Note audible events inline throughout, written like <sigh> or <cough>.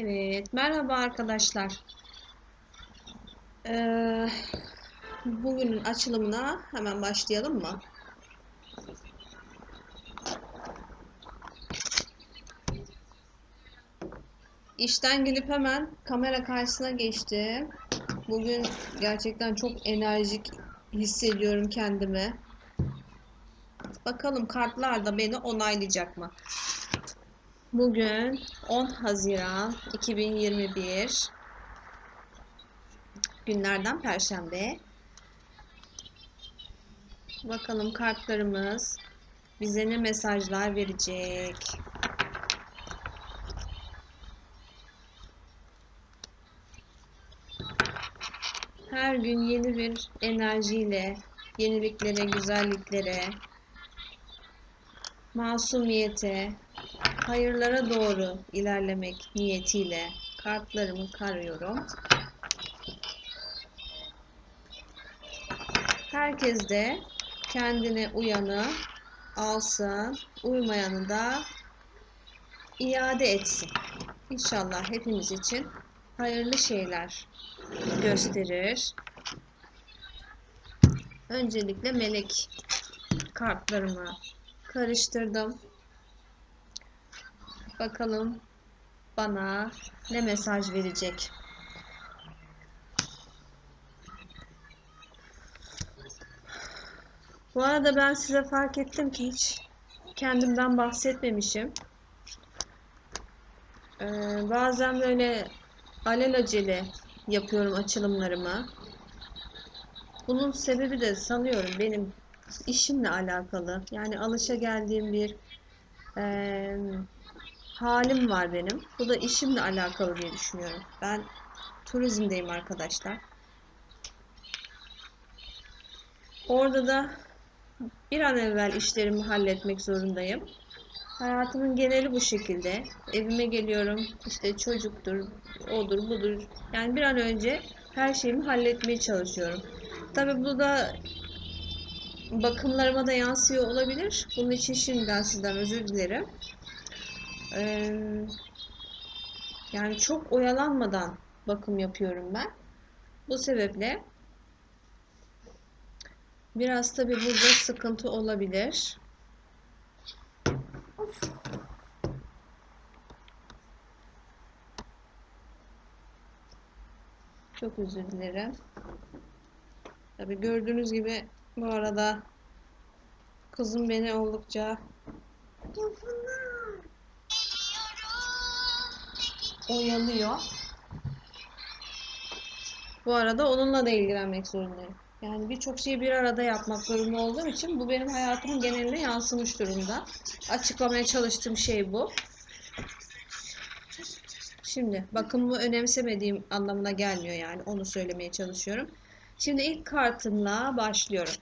Evet, merhaba arkadaşlar. Ee, bugünün açılımına hemen başlayalım mı? İşten gelip hemen kamera karşısına geçtim. Bugün gerçekten çok enerjik hissediyorum kendimi. Bakalım kartlar da beni onaylayacak mı? Bugün 10 Haziran 2021 günlerden Perşembe. Bakalım kartlarımız bize ne mesajlar verecek. Her gün yeni bir enerjiyle, yeniliklere, güzelliklere, masumiyete, hayırlara doğru ilerlemek niyetiyle kartlarımı karıyorum. Herkes de kendine uyanı alsın, uymayanı da iade etsin. İnşallah hepimiz için hayırlı şeyler gösterir. Öncelikle melek kartlarımı karıştırdım. Bakalım bana ne mesaj verecek. Bu arada ben size fark ettim ki hiç kendimden bahsetmemişim. Ee, bazen böyle alelacele yapıyorum açılımlarımı. Bunun sebebi de sanıyorum benim işimle alakalı. Yani alışa geldiğim bir e, halim var benim. Bu da işimle alakalı diye düşünüyorum. Ben turizmdeyim arkadaşlar. Orada da bir an evvel işlerimi halletmek zorundayım. Hayatımın geneli bu şekilde. Evime geliyorum, işte çocuktur, odur, budur. Yani bir an önce her şeyimi halletmeye çalışıyorum. Tabii bu da bakımlarıma da yansıyor olabilir. Bunun için şimdiden sizden özür dilerim. Ee, yani çok oyalanmadan bakım yapıyorum ben. Bu sebeple biraz tabii burada sıkıntı olabilir. Çok özür dilerim. Tabii gördüğünüz gibi bu arada kızım beni oldukça oyalıyor. Bu arada onunla da ilgilenmek zorundayım. Yani birçok şeyi bir arada yapmak zorunda olduğum için bu benim hayatımın geneline yansımış durumda. Açıklamaya çalıştığım şey bu. Şimdi bakımımı önemsemediğim anlamına gelmiyor yani onu söylemeye çalışıyorum. Şimdi ilk kartımla başlıyorum.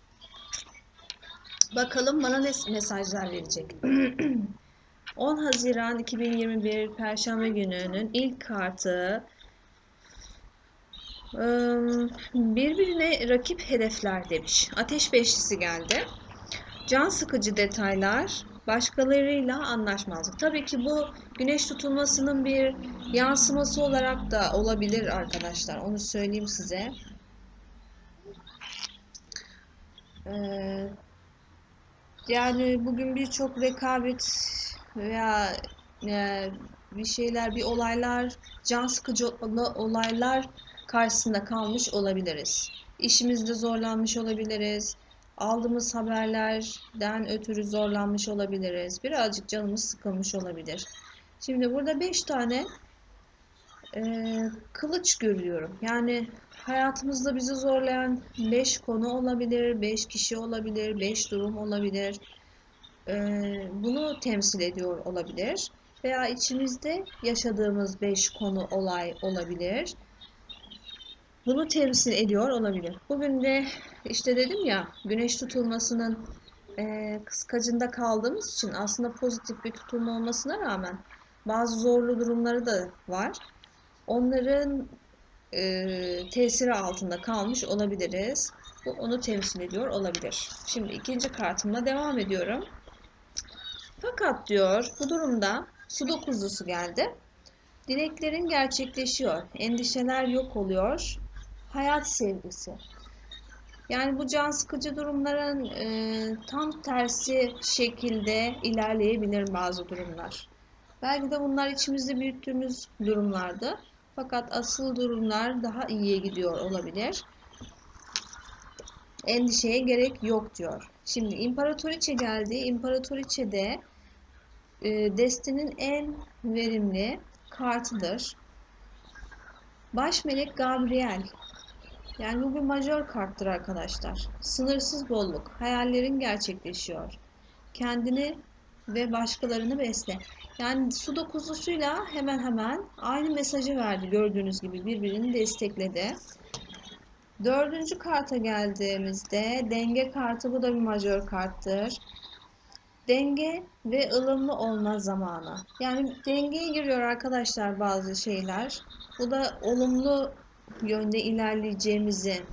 Bakalım bana ne mesajlar verecek. <clears throat> 10 Haziran 2021 Perşembe gününün ilk kartı birbirine rakip hedefler demiş. Ateş beşlisi geldi. Can sıkıcı detaylar, başkalarıyla anlaşmazlık. Tabii ki bu güneş tutulmasının bir yansıması olarak da olabilir arkadaşlar. Onu söyleyeyim size. Ee, yani bugün birçok rekabet veya e, bir şeyler, bir olaylar, can sıkıcı olaylar karşısında kalmış olabiliriz. İşimizde zorlanmış olabiliriz. Aldığımız haberlerden ötürü zorlanmış olabiliriz. Birazcık canımız sıkılmış olabilir. Şimdi burada 5 tane e, kılıç görüyorum. Yani hayatımızda bizi zorlayan 5 konu olabilir, 5 kişi olabilir, 5 durum olabilir. E, bunu temsil ediyor olabilir. Veya içimizde yaşadığımız 5 konu, olay olabilir bunu temsil ediyor olabilir. Bugün de işte dedim ya güneş tutulmasının e, kıskacında kaldığımız için aslında pozitif bir tutulma olmasına rağmen bazı zorlu durumları da var. Onların e, tesiri altında kalmış olabiliriz. Bu onu temsil ediyor olabilir. Şimdi ikinci kartımla devam ediyorum. Fakat diyor bu durumda su dokuzlusu geldi. Dileklerin gerçekleşiyor. Endişeler yok oluyor. Hayat sevgisi. Yani bu can sıkıcı durumların e, tam tersi şekilde ilerleyebilir bazı durumlar. Belki de bunlar içimizde büyüttüğümüz durumlardı. Fakat asıl durumlar daha iyiye gidiyor olabilir. Endişeye gerek yok diyor. Şimdi İmparatoriçe geldi. İmparatoriçe de e, destenin en verimli kartıdır. Baş melek Gabriel. Yani bu bir majör karttır arkadaşlar. Sınırsız bolluk. Hayallerin gerçekleşiyor. Kendini ve başkalarını besle. Yani su dokuzlusuyla hemen hemen aynı mesajı verdi gördüğünüz gibi birbirini destekledi. Dördüncü karta geldiğimizde denge kartı bu da bir majör karttır. Denge ve ılımlı olma zamanı. Yani dengeye giriyor arkadaşlar bazı şeyler. Bu da olumlu yönde ilerleyeceğimizi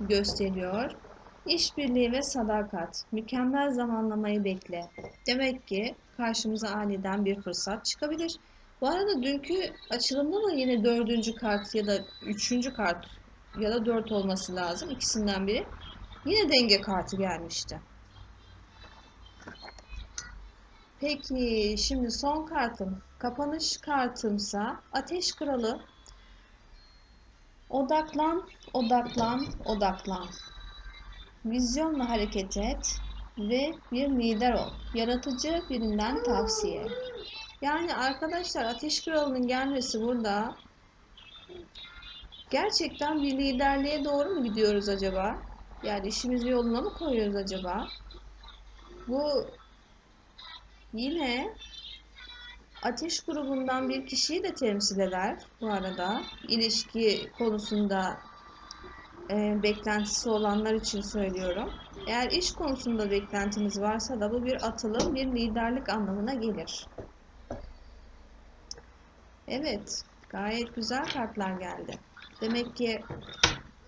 gösteriyor. İşbirliği ve sadakat. Mükemmel zamanlamayı bekle. Demek ki karşımıza aniden bir fırsat çıkabilir. Bu arada dünkü açılımda da yine dördüncü kart ya da üçüncü kart ya da dört olması lazım. ikisinden biri. Yine denge kartı gelmişti. Peki şimdi son kartım. Kapanış kartımsa Ateş Kralı. Odaklan, odaklan, odaklan. Vizyonla hareket et ve bir lider ol. Yaratıcı birinden tavsiye. Yani arkadaşlar Ateş Kralı'nın gelmesi burada gerçekten bir liderliğe doğru mu gidiyoruz acaba? Yani işimizi yoluna mı koyuyoruz acaba? Bu yine ateş grubundan bir kişiyi de temsil eder bu arada. İlişki konusunda e, beklentisi olanlar için söylüyorum. Eğer iş konusunda beklentiniz varsa da bu bir atılım, bir liderlik anlamına gelir. Evet, gayet güzel kartlar geldi. Demek ki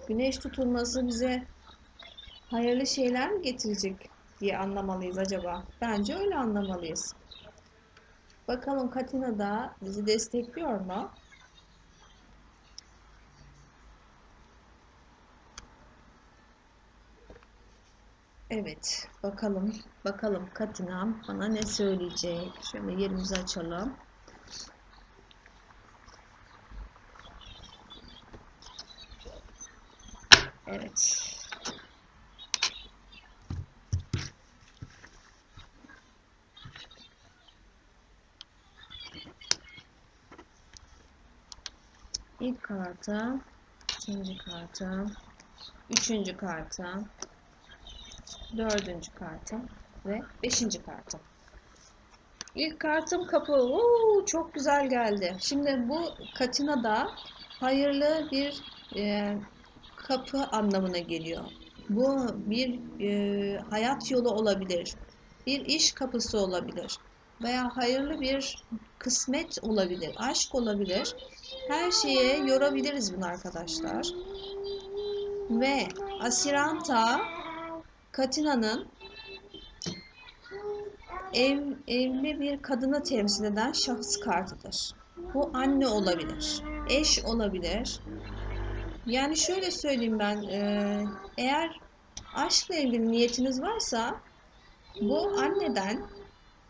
güneş tutulması bize hayırlı şeyler mi getirecek diye anlamalıyız acaba? Bence öyle anlamalıyız. Bakalım Katina da bizi destekliyor mu? Evet, bakalım, bakalım Katinam bana ne söyleyecek? Şöyle yerimizi açalım. Evet. İlk karta, ikinci karta, üçüncü karta, dördüncü kartım ve beşinci kartım. İlk kartım kapı. Oo, çok güzel geldi. Şimdi bu Katina da hayırlı bir e, kapı anlamına geliyor. Bu bir e, hayat yolu olabilir. Bir iş kapısı olabilir. Veya hayırlı bir kısmet olabilir. Aşk olabilir. Her şeye yorabiliriz bunu arkadaşlar. Ve Asiranta Katina'nın ev, evli bir kadını temsil eden şahıs kartıdır. Bu anne olabilir, eş olabilir. Yani şöyle söyleyeyim ben, e, eğer aşkla ilgili niyetiniz varsa bu anneden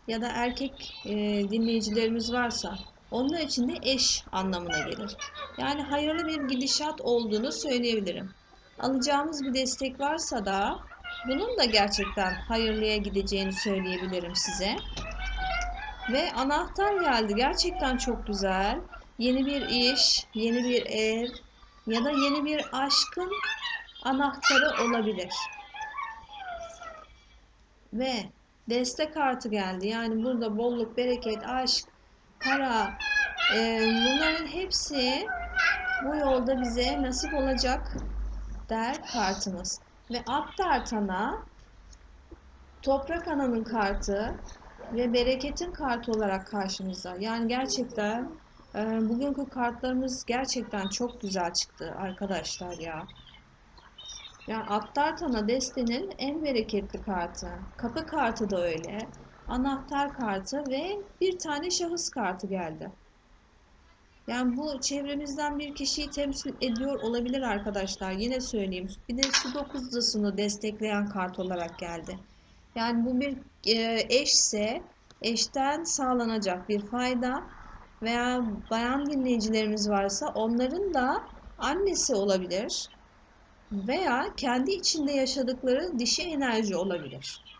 ya da erkek e, dinleyicilerimiz varsa onun için de eş anlamına gelir. Yani hayırlı bir gidişat olduğunu söyleyebilirim. Alacağımız bir destek varsa da bunun da gerçekten hayırlıya gideceğini söyleyebilirim size. Ve anahtar geldi. Gerçekten çok güzel. Yeni bir iş, yeni bir ev ya da yeni bir aşkın anahtarı olabilir. Ve destek kartı geldi. Yani burada bolluk, bereket, aşk, para e, bunların hepsi bu yolda bize nasip olacak der kartımız. Ve tartana toprak ananın kartı ve bereketin kartı olarak karşımıza. Yani gerçekten e, bugünkü kartlarımız gerçekten çok güzel çıktı arkadaşlar ya. Yani tana destenin en bereketli kartı. Kapı kartı da öyle. Anahtar kartı ve bir tane şahıs kartı geldi. Yani bu çevremizden bir kişiyi temsil ediyor olabilir arkadaşlar. Yine söyleyeyim. Bir de Sudoku'sunu destekleyen kart olarak geldi. Yani bu bir e, eşse eşten sağlanacak bir fayda veya bayan dinleyicilerimiz varsa onların da annesi olabilir veya kendi içinde yaşadıkları dişi enerji olabilir.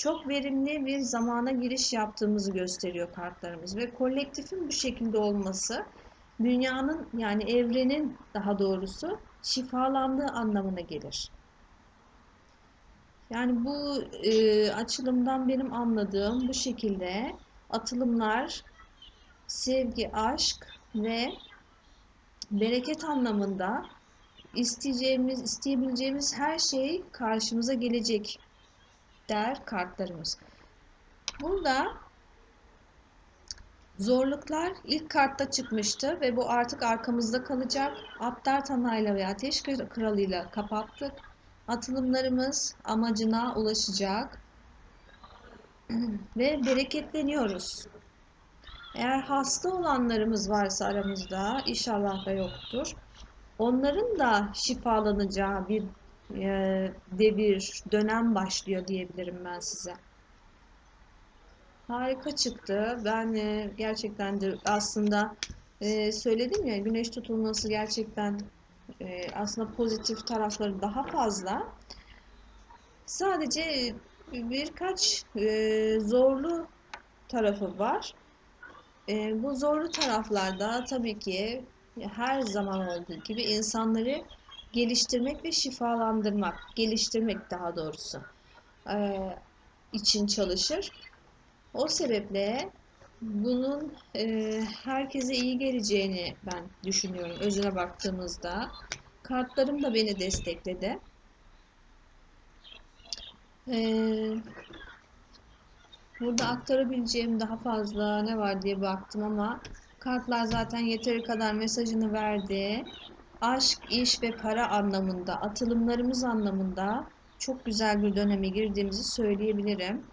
Çok verimli bir zamana giriş yaptığımızı gösteriyor kartlarımız ve kolektifin bu şekilde olması dünyanın yani evrenin daha doğrusu şifalandığı anlamına gelir. Yani bu e, açılımdan benim anladığım bu şekilde atılımlar sevgi, aşk ve bereket anlamında isteyeceğimiz, isteyebileceğimiz her şey karşımıza gelecek der kartlarımız. Burada zorluklar ilk kartta çıkmıştı ve bu artık arkamızda kalacak. Atlar tanayla ve ateş kralıyla kapattık. Atılımlarımız amacına ulaşacak <clears throat> ve bereketleniyoruz. Eğer hasta olanlarımız varsa aramızda, inşallah da yoktur. Onların da şifalanacağı bir e, devir, dönem başlıyor diyebilirim ben size. Harika çıktı. Ben e, gerçekten de aslında e, söyledim ya güneş tutulması gerçekten e, aslında pozitif tarafları daha fazla. Sadece birkaç zorlu tarafı var. Bu zorlu taraflarda tabii ki her zaman olduğu gibi insanları geliştirmek ve şifalandırmak, geliştirmek daha doğrusu e, için çalışır. O sebeple bunun e, herkese iyi geleceğini ben düşünüyorum özüne baktığımızda. Kartlarım da beni destekledi. Ee, burada aktarabileceğim daha fazla ne var diye baktım ama kartlar zaten yeteri kadar mesajını verdi. Aşk, iş ve para anlamında, atılımlarımız anlamında çok güzel bir döneme girdiğimizi söyleyebilirim.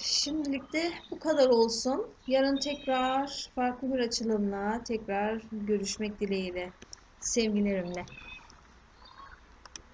Şimdilik de bu kadar olsun. Yarın tekrar farklı bir açılımla tekrar görüşmek dileğiyle. Sevgilerimle.